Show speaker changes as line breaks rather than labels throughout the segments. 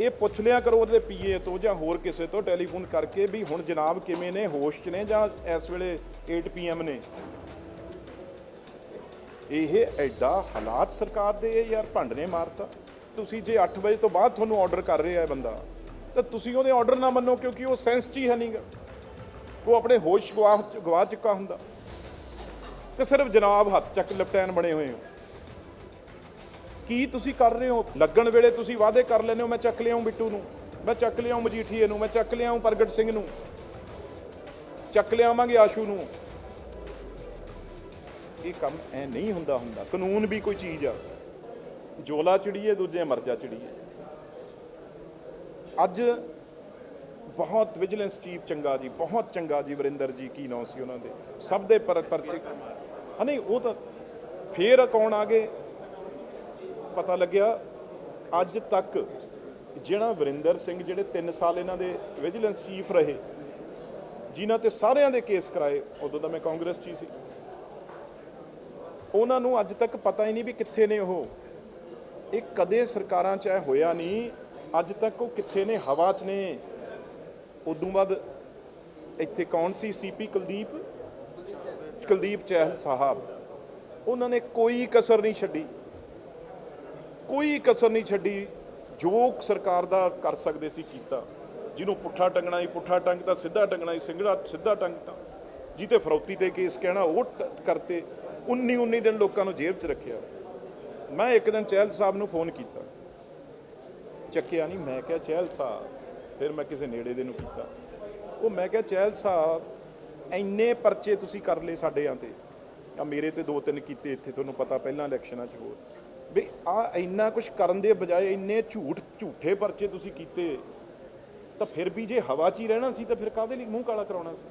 ਇਹ ਪੁੱਛ ਲਿਆ ਕਰੋ ਉਹਦੇ ਪੀਏ ਤੋਂ ਜਾਂ ਹੋਰ ਕਿਸੇ ਤੋਂ ਟੈਲੀਫੋਨ ਕਰਕੇ ਵੀ ਹੁਣ ਜਨਾਬ ਕਿਵੇਂ ਨੇ, ਹੋਸ਼ 'ਚ ਨੇ ਜਾਂ ਇਸ ਵੇਲੇ 8 ਪੀਐਮ ਨੇ? ਇਹ ਐਡਾ ਹਾਲਾਤ ਸਰਕਾਰ ਦੇ ਯਾਰ ਭੰਡ ਨੇ ਮਾਰਤਾ। ਤੁਸੀਂ ਜੇ 8 ਵਜੇ ਤੋਂ ਬਾਅਦ ਤੁਹਾਨੂੰ ਆਰਡਰ ਕਰ ਰਿਹਾ ਹੈ ਬੰਦਾ, ਤਾਂ ਤੁਸੀਂ ਉਹਦੇ ਆਰਡਰ ਨਾ ਮੰਨੋ ਕਿਉਂਕਿ ਉਹ ਸੈਂਸ 'ਚ ਹੀ ਹੈ ਨਹੀਂਗਾ ਉਹ ਆਪਣੇ ਹੋਸ਼ ਗਵਾ ਗਵਾ ਚੁੱਕਾ ਹੁੰਦਾ। ਕਿ ਸਿਰਫ ਜਨਾਬ ਹੱਥ ਚੱਕ ਲਪਟੈਨ ਬਣੇ ਹੋਏ ਹੋ। ਕੀ ਤੁਸੀਂ ਕਰ ਰਹੇ ਹੋ? ਲੱਗਣ ਵੇਲੇ ਤੁਸੀਂ ਵਾਅਦੇ ਕਰ ਲੈਂਦੇ ਹੋ, ਮੈਂ ਚੱਕ ਲਿਆਉਂ ਬਿੱਟੂ ਨੂੰ, ਮੈਂ ਚੱਕ ਲਿਆਉਂ ਮਜੀਠੀਏ ਨੂੰ, ਮੈਂ ਚੱਕ ਲਿਆਉਂ ਪ੍ਰਗਟ ਸਿੰਘ ਨੂੰ, ਚੱਕ ਲਿਆਵਾਂਗੇ ਆਸ਼ੂ ਨੂੰ। ਇਹ ਕੰਮ ਐ ਨਹੀਂ ਹੁੰਦਾ ਹੁੰਦਾ। ਕਾਨੂੰਨ ਵੀ ਕੋਈ ਚੀਜ਼ ਆ। ਜੋਲਾ ਚਿੜੀਏ, ਦੂਜੇ ਮਰਜਾ ਚਿੜੀਏ। ਅੱਜ ਬਹੁਤ ਵਿਜੀਲੈਂਸ ਚੀਫ ਚੰਗਾ ਜੀ, ਬਹੁਤ ਚੰਗਾ ਜੀ, ਵਰਿੰਦਰ ਜੀ, ਕੀ ਨਾਮ ਸੀ ਉਹਨਾਂ ਦੇ। ਸਭ ਦੇ ਪਰਚੇ ਹਾਂ, ਨਹੀਂ, ਉਹ ਤਾਂ ਫੇਰ ਕੌਣ ਆ ਗਏ? ਪਤਾ ਲੱਗਿਆ, ਅੱਜ ਤੱਕ ਜਿਹੜਾ ਵਰਿੰਦਰ ਸਿੰਘ ਜਿਹੜੇ 3 ਸਾਲ ਇਹਨਾਂ ਦੇ ਵਿਜੀਲੈਂਸ ਚੀਫ ਰਹੇ, ਜਿਨ੍ਹਾਂ ਤੇ ਸਾਰਿਆਂ ਦੇ ਕੇਸ ਕਰਾਏ, ਉਦੋਂ ਤਾਂ ਮੈਂ ਕਾਂਗਰਸ 'ਚ ਹੀ ਸੀ। ਉਹਨਾਂ ਨੂੰ ਅੱਜ ਤੱਕ ਪਤਾ ਹੀ ਨਹੀਂ ਵੀ ਕਿੱਥੇ ਨੇ ਉਹ। ਇਹ ਕਦੇ ਸਰਕਾਰਾਂ 'ਚ ਇਹ ਹੋਇਆ ਨਹੀਂ, ਅੱਜ ਤੱਕ ਉਹ ਕਿੱਥੇ ਨੇ, ਹਵਾ 'ਚ ਨੇ। ਉਦੋਂ ਬਾਅਦ ਇੱਥੇ ਕੌਣ ਸੀ? ਸੀਪੀ ਕੁਲਦੀਪ ਕੁਲਦੀਪ ਚਹਿਲ ਸਾਹਿਬ। ਉਹਨਾਂ ਨੇ ਕੋਈ ਕਸਰ ਨਹੀਂ ਛੱਡੀ। ਕੋਈ ਕਸਰ ਨਹੀਂ ਛੱਡੀ। ਜੋ ਸਰਕਾਰ ਦਾ ਕਰ ਸਕਦੇ ਸੀ ਕੀਤਾ। ਜਿਹਨੂੰ ਪੁੱਠਾ ਟੰਗਣਾ ਸੀ ਪੁੱਠਾ ਟੰਗਤਾ ਸਿੱਧਾ ਟੰਗਣਾ ਸੀ ਸਿੰਗੜਾ ਸਿੱਧਾ ਟੰਗਤਾ ਜਿਹਤੇ ਫਰੌਤੀ ਤੇ ਕੇਸ ਕਹਿਣਾ ਉਹ ਟ- ਕਰਤੇ। 19 19 ਦਿਨ ਲੋਕਾਂ ਨੂੰ ਜੇਬ 'ਚ ਰੱਖਿਆ। ਮੈਂ ਇੱਕ ਦਿਨ ਚਹਿਲ ਸਾਹਿਬ ਨੂੰ ਫੋਨ ਕੀਤਾ। ਚੱਕਿਆ ਨਹੀਂ ਮੈਂ ਕਿਹਾ, ਚਹਿਲ ਸਾਹਿਬ। ਫਿਰ ਮੈਂ ਕਿਸੇ ਨੇੜੇ ਦੇ ਨੂੰ ਕੀਤਾ। ਉਹ ਮੈਂ ਕਿਹਾ, ਚਹਿਲ ਸਾਹਿਬ, ਇੰਨੇ ਪਰਚੇ ਤੁਸੀਂ ਕਰ ਲਏ ਸਾਡਿਆਂ ਤੇ। ਆ ਮੇਰੇ ਤੇ ਦੋ ਤਿੰਨ ਕੀਤੇ ਇੱਥੇ, ਤੁਹਾਨੂੰ ਪਤਾ ਪਹਿਲਾਂ ਇਲੈਕਸ਼ਨਾਂ 'ਚ ਹੋਰ। ਵੀ ਆ ਇੰਨਾ ਕੁਝ ਕਰਨ ਦੇ ਬਜਾਏ ਇੰਨੇ ਝੂਠ, ਝੂਠੇ ਪਰਚੇ ਤੁਸੀਂ ਕੀਤੇ। ਤਾਂ ਫਿਰ ਵੀ ਜੇ ਹਵਾ 'ਚ ਹੀ ਰਹਿਣਾ ਸੀ ਤਾਂ ਫਿਰ ਕਾਹਦੇ ਲਈ ਮੂੰਹ ਕਾਲਾ ਕਰਾਉਣਾ ਸੀ?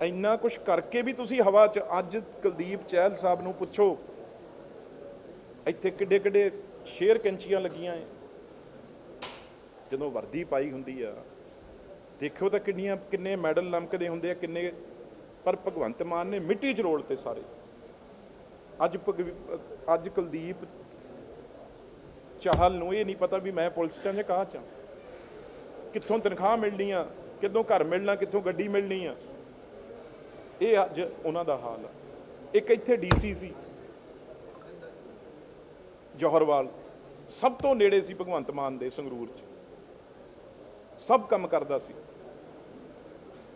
ਇੰਨਾ ਕੁਝ ਕਰਕੇ ਵੀ ਤੁਸੀਂ ਹਵਾ 'ਚ, ਅੱਜ ਕੁਲਦੀਪ ਚਹਿਲ ਸਾਹਿਬ ਨੂੰ ਪੁੱਛੋ, ਇੱਥੇ ਕਿੱਡੇ ਕਿੱਡੇ ਸ਼ੇਰ ਕੈਂਚੀਆਂ ਲੱਗੀਆਂ ਐ। ਜਦੋਂ ਵਰਦੀ ਪਾਈ ਹੁੰਦੀ ਆ ਦੇਖੋ ਤਾਂ ਕਿੰਨੀਆਂ, ਕਿੰਨੇ ਮੈਡਲ ਲਮਕਦੇ ਹੁੰਦੇ ਆ, ਕਿੰਨੇ, ਪਰ ਭਗਵੰਤ ਮਾਨ ਨੇ ਮਿੱਟੀ 'ਚ ਰੋਲ ਤੇ ਸਾਰੇ। ਅੱਜ ਭਗਵ- ਅੱਜ ਕੁਲਦੀਪ ਚਾਹਲ ਨੂੰ ਇਹ ਨਹੀਂ ਪਤਾ ਵੀ ਮੈਂ ਪੁਲਿਸ 'ਚ ਆਂ ਜਾਂ ਕਾਹ 'ਚ ਆਂ। ਕਿੱਥੋਂ ਤਨਖਾਹ ਮਿਲਣੀ ਆ, ਕਿੱਦੋਂ ਘਰ ਮਿਲਣਾ, ਕਿੱਥੋਂ ਗੱਡੀ ਮਿਲਣੀ ਆ। ਇਹ ਅੱਜ ਉਹਨਾਂ ਦਾ ਹਾਲ ਆ। ਇੱਕ ਇੱਥੇ ਡੀਸੀ ਸੀ ਜੋਹਰਵਾਲ, ਸਭ ਤੋਂ ਨੇੜੇ ਸੀ ਭਗਵੰਤ ਮਾਨ ਦੇ ਸੰਗਰੂਰ 'ਚ। ਸਭ ਕੰਮ ਕਰਦਾ ਸੀ।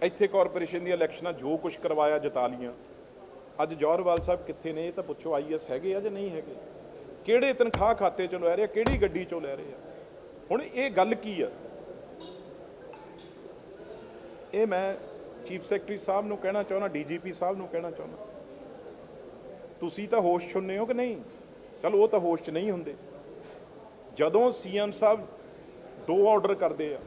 ਇੱਥੇ ਕਾਰਪੋਰੇਸ਼ਨ ਦੀਆਂ ਇਲੈਕਸ਼ਨਾਂ ਜੋ ਕੁਝ ਕਰਵਾਇਆ ਜਤਾ ਲੀਆਂ ਅੱਜ ਜੋਹਰਵਾਲ ਸਾਹਿਬ ਕਿੱਥੇ ਨੇ, ਇਹ ਤਾਂ ਪੁੱਛੋ ਆਈਐਸ ਹੈਗੇ ਆ ਜਾਂ ਨਹੀਂ ਹੈਗੇ? ਕਿਹੜੇ ਤਨਖਾਹ ਖਾਤੇ ਚੋਂ ਲੈ ਰਹੇ ਆ, ਕਿਹੜੀ ਗੱਡੀ ਚੋਂ ਲੈ ਰਹੇ ਆ? ਹੁਣ ਇਹ ਗੱਲ ਕੀ ਆ? ਇਹ ਮੈਂ ਚੀਫ ਸੈਕਟਰੀ ਸਾਹਿਬ ਨੂੰ ਕਹਿਣਾ ਚਾਹੁੰਦਾ, ਡੀਜੀਪੀ ਸਾਹਿਬ ਨੂੰ ਕਹਿਣਾ ਚਾਹੁੰਦਾ। ਤੁਸੀਂ ਤਾਂ ਹੋਸ਼ 'ਚ ਹੁੰਦੇ ਹੋ ਕਿ ਨਹੀਂ? ਚਲ ਉਹ ਤਾਂ ਹੋਸ਼ 'ਚ ਨਹੀਂ ਹੁੰਦੇ। ਜਦੋਂ ਸੀਐਮ ਸਾਹਿਬ ਦੋ ਆਰਡਰ ਕਰਦੇ ਆ,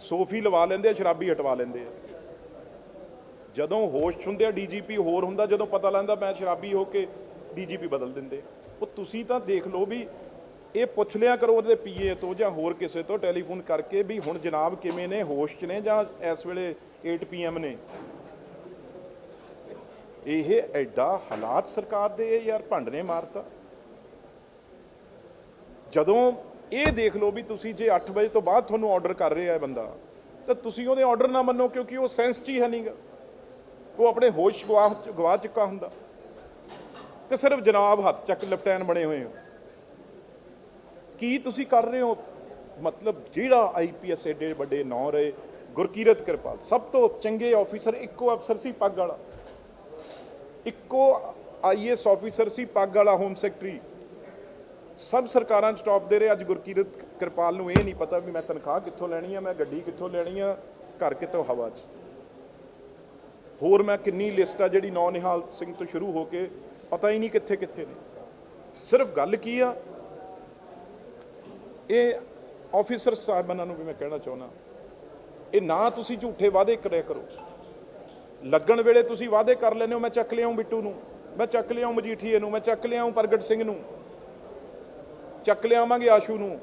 ਸੋਫੀ ਲਵਾ ਲੈਂਦੇ ਆ, ਸ਼ਰਾਬੀ ਹਟਵਾ ਲੈਂਦੇ ਆ। ਜਦੋਂ ਹੋਸ਼ ਹੁੰਦੇ ਆ ਡੀਜੀਪੀ, ਹੋਰ ਹੁੰਦਾ ਜਦੋਂ ਪਤਾ ਲੱਗਦਾ ਮੈਂ ਸ਼ਰਾਬੀ ਹੋ ਕੇ ਡੀਜੀਪੀ ਬਦਲ ਦਿੰਦੇ। ਉਹ ਤੁਸੀਂ ਤਾਂ ਦੇਖ ਲਓ ਵੀ ਇਹ ਪੁੱਛ ਲਿਆ ਕਰੋ ਉਹਦੇ ਪੀਏ ਤੋਂ ਜਾਂ ਹੋਰ ਕਿਸੇ ਤੋਂ ਟੈਲੀਫੋਨ ਕਰਕੇ ਵੀ ਹੁਣ ਜਨਾਬ ਕਿਵੇਂ ਨੇ, ਹੋਸ਼ 'ਚ ਨੇ ਜਾਂ ਇਸ ਵੇਲੇ 8 ਪੀਐਮ ਨੇ? ਇਹ ਐਡਾ ਹਾਲਾਤ ਸਰਕਾਰ ਦੇ ਯਾਰ ਭੰਡ ਨੇ ਮਾਰਤਾ। ਜਦੋਂ ਇਹ ਦੇਖ ਲਓ ਵੀ ਤੁਸੀਂ ਜੇ 8 ਵਜੇ ਤੋਂ ਬਾਅਦ ਤੁਹਾਨੂੰ ਆਰਡਰ ਕਰ ਰਿਹਾ ਹੈ ਬੰਦਾ, ਤਾਂ ਤੁਸੀਂ ਉਹਦੇ ਆਰਡਰ ਨਾ ਮੰਨੋ ਕਿਉਂਕਿ ਉਹ ਸੈਂਸ 'ਚ ਹੀ ਹੈ ਨਹੀਂਗਾ ਉਹ ਆਪਣੇ ਹੋਸ਼ ਗਵਾ ਗਵਾ ਚੁੱਕਾ ਹੁੰਦਾ। ਕਿ ਸਿਰਫ ਜਨਾਬ ਹੱਥ ਚੱਕ ਲੈਫਟੈਨ ਬਣੇ ਹੋਏ ਹੋ। ਕੀ ਤੁਸੀਂ ਕਰ ਰਹੇ ਹੋ? ਮਤਲਬ ਜਿਹੜਾ ਆਈਪੀਐਸ ਏਡੇ ਵੱਡੇ ਨਾਂ ਰਹੇ, ਗੁਰਕੀਰਤ ਕਿਰਪਾਲ। ਸਭ ਤੋਂ ਚੰਗੇ ਆਫੀਸਰ ਇੱਕੋ ਅਫਸਰ ਸੀ ਪੱਗ ਵਾਲਾ। ਇੱਕੋ ਆਈਐਸ ਆਫੀਸਰ ਸੀ ਪੱਗ ਵਾਲਾ ਹੋਮ ਸੈਕਟਰੀ ਸਭ ਸਰਕਾਰਾਂ 'ਚ ਟੌਪ ਦੇ ਰਹੇ ਅੱਜ ਗੁਰਕੀਰਤ ਕਿਰਪਾਲ ਨੂੰ ਇਹ ਨਹੀਂ ਪਤਾ ਵੀ ਮੈਂ ਤਨਖਾਹ ਕਿੱਥੋਂ ਲੈਣੀ ਆ, ਮੈਂ ਗੱਡੀ ਕਿੱਥੋਂ ਲੈਣੀ ਆ, ਘਰ ਕਿੱਥੋਂ ਹਵਾ 'ਚ। ਹੋਰ ਮੈਂ ਕਿੰਨੀ ਲਿਸਟ ਆ ਜਿਹੜੀ ਨੌ ਨਿਹਾਲ ਸਿੰਘ ਤੋਂ ਸ਼ੁਰੂ ਹੋ ਕੇ ਪਤਾ ਹੀ ਨਹੀਂ ਕਿੱਥੇ ਕਿੱਥੇ ਨੇ। ਸਿਰਫ ਗੱਲ ਕੀ ਆ? ਇਹ ਆਫੀਸਰ ਸਾਹਿਬਾਨਾਂ ਨੂੰ ਵੀ ਮੈਂ ਕਹਿਣਾ ਚਾਹੁੰਦਾ। ਇਹ ਨਾ ਤੁਸੀਂ ਝੂਠੇ ਵਾਅਦੇ ਕਰਿਆ ਕਰੋ। ਲੱਗਣ ਵੇਲੇ ਤੁਸੀਂ ਵਾਅਦੇ ਕਰ ਲੈਂਦੇ ਹੋ, ਮੈਂ ਚੱਕ ਲਿਆਉਂ ਬਿੱਟੂ ਨੂੰ, ਮੈਂ ਚੱਕ ਲਿਆਉਂ ਮਜੀਠੀਏ ਨੂੰ, ਮੈਂ ਚੱਕ ਲਿਆਉਂ ਪ੍ਰਗਟ ਸਿੰਘ ਨੂੰ, ਚੱਕ ਲਿਆਵਾਂਗੇ ਆਸ਼ੂ ਨੂੰ।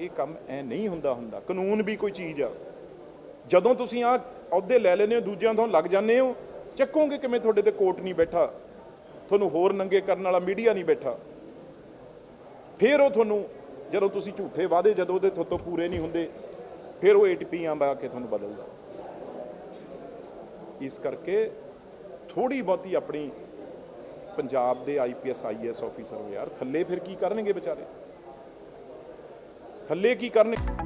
ਇਹ ਕੰਮ ਐ ਨਹੀਂ ਹੁੰਦਾ ਹੁੰਦਾ, ਕਾਨੂੰਨ ਵੀ ਕੋਈ ਚੀਜ਼ ਆ। ਜਦੋਂ ਤੁਸੀਂ ਆ ਅਹੁਦੇ ਲੈ ਲੈਂਦੇ ਹੋ, ਦੂਜਿਆਂ ਤੋਂ ਲੱਗ ਜਾਂਦੇ ਹੋ। ਚੱਕੋਗੇ ਕਿਵੇਂ ਤੁਹਾਡੇ ਤੇ ਕੋਰਟ ਨਹੀਂ ਬੈਠਾ? ਤੁਹਾਨੂੰ ਹੋਰ ਨੰਗੇ ਕਰਨ ਵਾਲਾ ਮੀਡੀਆ ਨਹੀਂ ਬੈਠਾ। ਫਿਰ ਉਹ ਤੁਹਾਨੂੰ, ਜਦੋਂ ਤੁਸੀਂ ਝੂਠੇ ਵਾਅਦੇ ਜਦੋਂ ਉਹਦੇ ਤੁਹਾਤੋਂ ਪੂਰੇ ਨਹੀਂ ਹੁੰਦੇ, ਫਿਰ ਉਹ ਏਟੀਪੀਆਂ ਬਾ ਕੇ ਤੁਹਾਨੂੰ ਬਦਲਦਾ। ਇਸ ਕਰਕੇ ਥੋੜੀ ਬਹੁਤੀ ਆਪਣੀ ਪੰਜਾਬ ਦੇ ਆਈਪੀਐਸ ਆਈਐਸ ਆਫੀਸਰ ਯਾਰ, ਥੱਲੇ ਫਿਰ ਕੀ ਕਰਨਗੇ ਵਿਚਾਰੇ? ਥੱਲੇ ਕੀ ਕਰਨਗੇ?